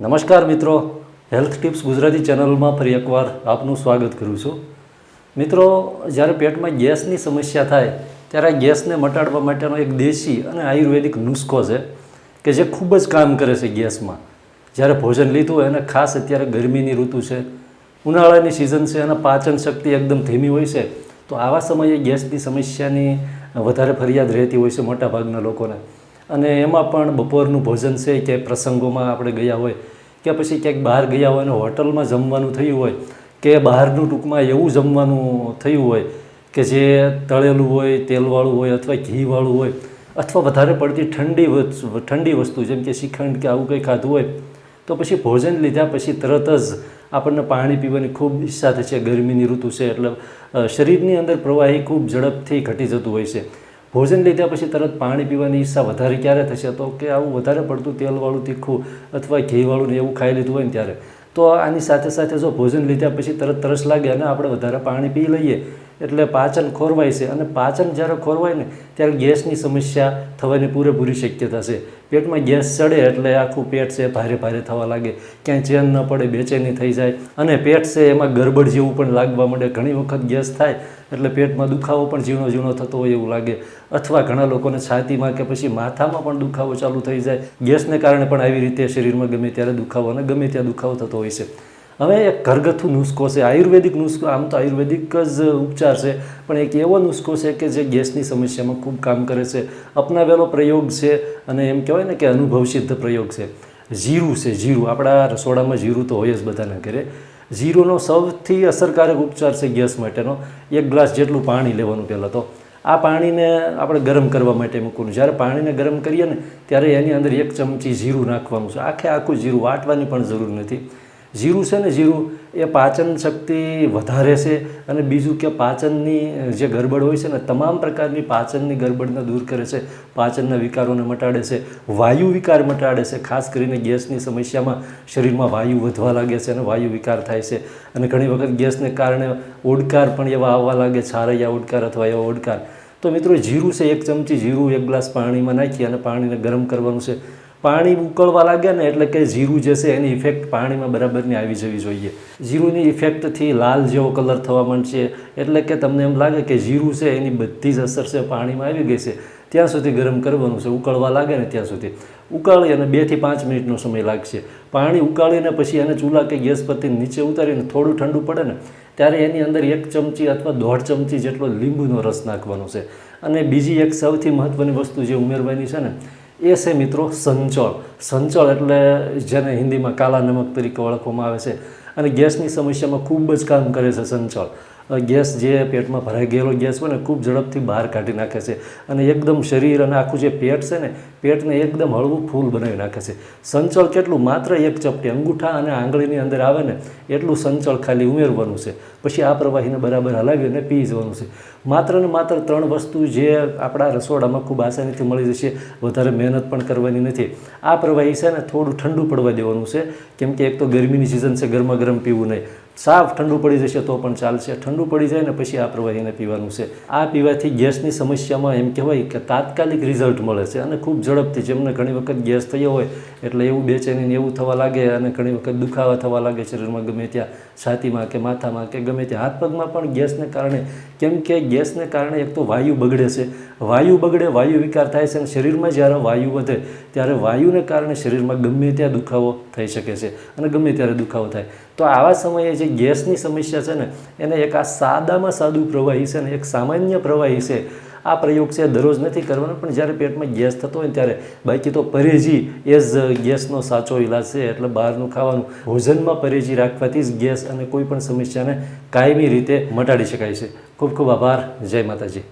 નમસ્કાર મિત્રો, health tips Gujarati ચેનલમાં ફરી એકવાર આપનું સ્વાગત કરું છું. મિત્રો, જ્યારે પેટમાં ગેસની સમસ્યા થાય, ત્યારે આ ગેસને મટાડવા માટેનો એક દેશી અને આયુર્વેદિક નુસ્ખો છે કે જે ખૂબ જ કામ કરે છે ગેસમાં. જ્યારે ભોજન લીધું હોય અને ખાસ અત્યારે ગરમીની ઋતુ છે, ઉનાળાની સિઝન છે અને પાચન શક્તિ એકદમ ધીમી હોય છે, તો આવા સમયે ગેસની સમસ્યાની વધારે ફરિયાદ રહેતી હોય છે મોટાભાગના લોકોને. અને એમાં પણ બપોરનું ભોજન છે કે પ્રસંગોમાં આપણે ગયા હોય કે પછી ક્યાંક બહાર ગયા હોય અને હોટલમાં જમવાનું થયું હોય, કે બહારનું ટૂંકમાં એવું જમવાનું થયું હોય, કે જે તળેલું હોય, તેલવાળું હોય અથવા ઘીવાળું હોય, અથવા વધારે પડતી ઠંડી ઠંડી વસ્તુ, જેમ કે શ્રીખંડ કે આવું કંઈ ખાધું હોય, તો પછી ભોજન લીધા પછી તરત જ આપણને પાણી પીવાની ખૂબ ઈચ્છા થશે ગરમીની ઋતુ છે એટલે શરીરની અંદર પ્રવાહી ખૂબ ઝડપથી ઘટી જતું હોય છે. ભોજન લીધા પછી તરત પાણી પીવાની ઈચ્છા વધારે ક્યારે થશે? તો કે આવું વધારે પડતું તેલવાળું તીખું અથવા ઘીવાળું ને એવું ખાઈ લીધું હોય ને ત્યારે. તો આની સાથે સાથે જો ભોજન લીધા પછી તરત તરસ લાગે અને આપણે વધારે પાણી પી લઈએ. એટલે પાચન ખોરવાય છે. અને પાચન જ્યારે ખોરવાય ને, ત્યારે ગેસની સમસ્યા થવાની પૂરેપૂરી શક્યતા છે. પેટમાં ગેસ ચડે એટલે આખું પેટ છે ભારે ભારે થવા લાગે. ક્યાંય ચેન ન પડે, બેચેની થઈ જાય. અને પેટ છે એમાં ગરબડ જેવું પણ લાગવા માંડે. ઘણી વખત ગેસ થાય એટલે પેટમાં દુખાવો પણ ઝીણો ઝીણો થતો હોય એવું લાગે. અથવા ઘણા લોકોને છાતીમાં કે પછી માથામાં પણ દુખાવો ચાલુ થઈ જાય. ગેસને કારણે પણ આવી રીતે શરીરમાં ગમે ત્યારે દુખાવો અને ગમે ત્યાં દુખાવો થતો હોય છે. હવે એક ઘરગથ્થુ નુસ્ખો છે, આયુર્વેદિક નુસ્ખો, આમ તો આયુર્વેદિક જ ઉપચાર છે, પણ એક એવો નુસ્ખો છે કે જે ગેસની સમસ્યામાં ખૂબ કામ કરે છે, અપનાવેલો પ્રયોગ છે, અને એમ કહેવાય ને કે અનુભવ સિદ્ધ પ્રયોગ છે. જીરું છે, જીરું, આપણા રસોડામાં જીરું તો હોય જ બધાના ઘરે. જીરુંનો સૌથી અસરકારક ઉપચાર છે ગેસ માટેનો. એક ગ્લાસ જેટલું પાણી લેવાનું પહેલાં તો. આ પાણીને આપણે ગરમ કરવા માટે મૂકવાનું. જ્યારે પાણીને ગરમ કરીએ ને, ત્યારે એની અંદર એક ચમચી જીરું નાખવાનું છે. આખે આખું જીરું વાટવાની પણ જરૂર નથી. જીરું છે ને જીરું એ પાચન શક્તિ વધારે છે અને બીજું કે પાચનની જે ગરબડ હોય છે ને, તમામ પ્રકારની પાચનની ગરબડને દૂર કરે છે, પાચનના વિકારોને મટાડે છે, વાયુ વિકાર મટાડે છે, ખાસ કરીને ગેસની સમસ્યામાં શરીરમાં વાયુ વધવા લાગે છે અને વાયુ વિકાર થાય છે. અને ઘણી વખત ગેસને કારણે ઓડકાર પણ એવા આવવા લાગે, છારૈયા ઓડકાર અથવા એવા ઓડકાર. તો મિત્રો જીરું છે, એક ચમચી જીરું એક ગ્લાસ પાણીમાં નાખી અને પાણીને ગરમ કરવાનું છે. પાણી ઉકળવા લાગે ને એટલે કે જીરું જે છે એની ઇફેક્ટ પાણીમાં બરાબરની આવી જવી જોઈએ. જીરુંની ઇફેક્ટથી લાલ જેવો કલર થવા માંડશે. એટલે કે તમને એમ લાગે કે જીરું છે એની બધી જ અસર છે પાણીમાં આવી ગઈ છે. ત્યાં સુધી ગરમ કરવાનું છે. ઉકળવા લાગે ને ત્યાં સુધી. ઉકાળી અને બેથી પાંચ મિનિટનો સમય લાગશે. પાણી ઉકાળીને પછી એને ચૂલા કે ગેસ પરથી નીચે ઉતારીને થોડું ઠંડુ પડે ને, ત્યારે એની અંદર એક ચમચી અથવા દોઢ ચમચી જેટલો લીંબુનો રસ નાખવાનો છે. અને બીજી એક સૌથી મહત્ત્વની વસ્તુ જે ઉમેરવાની છે ને એ છે મિત્રો સંચળ. સંચળ એટલે જેને હિન્દીમાં કાલા નમક તરીકે ઓળખવામાં આવે છે. અને ગેસની સમસ્યામાં ખૂબ જ કામ કરે છે સંચળ. ગેસ જે પેટમાં ભરાઈ ગયેલો ગેસ હોય ને, ખૂબ ઝડપથી બહાર કાઢી નાખે છે અને એકદમ શરીર અને આખું જે પેટ છે ને, પેટને એકદમ હળવું ફૂલ બનાવી નાખે છે. સંચળ કેટલું? માત્ર એક ચપટી અંગૂઠા અને આંગળીની અંદર આવે ને, એટલું સંચળ ખાલી ઉમેરવાનું છે. પછી આ પ્રવાહીને બરાબર હલાવી અને પી જવાનું છે. માત્ર ને માત્ર ત્રણ વસ્તુ જે આપણા રસોડામાં ખૂબ આસાનીથી મળી જશે, વધારે મહેનત પણ કરવાની નથી. આ પ્રવાહી છે ને, થોડું ઠંડુ પડવા દેવાનું છે. કેમ કે એક તો ગરમીની સિઝન છે ગરમા ગરમ પીવું નહીં. સાફ ઠંડુ પડી જશે તો પણ ચાલશે. ઠંડુ પડી જાય ને પછી આ પ્રવાહીને પીવાનું છે. આ પીવાથી ગેસની સમસ્યામાં એમ કહેવાય કે તાત્કાલિક રિઝલ્ટ મળે છે અને ખૂબ ઝડપથી જેમને ઘણી વખત ગેસ થયો હોય, એટલે એવું બેચેની ને એવું થવા લાગે અને ઘણી વખત દુખાવા થવા લાગે શરીરમાં ગમે ત્યાં છાતીમાં કે માથામાં કે ગમે ત્યાં હાથ પગમાં પણ ગેસને કારણે, કેમ કે ગેસને કારણે એક તો વાયુ બગડે છે. વાયુ બગડે, વાયુ વિકાર થાય છે અને શરીરમાં જ્યારે વાયુ વધે, ત્યારે વાયુને કારણે શરીરમાં ગમે ત્યાં દુખાવો થઈ શકે છે અને ગમે ત્યારે દુખાવો થાય. તો આવા સમયે જે ગેસની સમસ્યા છે ને, એને એક આ સાદામાં સાદું પ્રવાહી છે ને, એક સામાન્ય પ્રવાહી છે, આ પ્રયોગ છે દરરોજ નથી કરવાનો. પણ જ્યારે પેટમાં ગેસ થતો હોય ત્યારે બાકી તો પરેજી એ જ ગેસનો સાચો ઇલાજ છે. એટલે બહારનું ખાવાનું ભોજનમાં પરેજી રાખવાથી જ ગેસ અને કોઈ પણ સમસ્યાને કાયમી રીતે મટાડી શકાય છે. ખૂબ ખૂબ આભાર. જય માતાજી.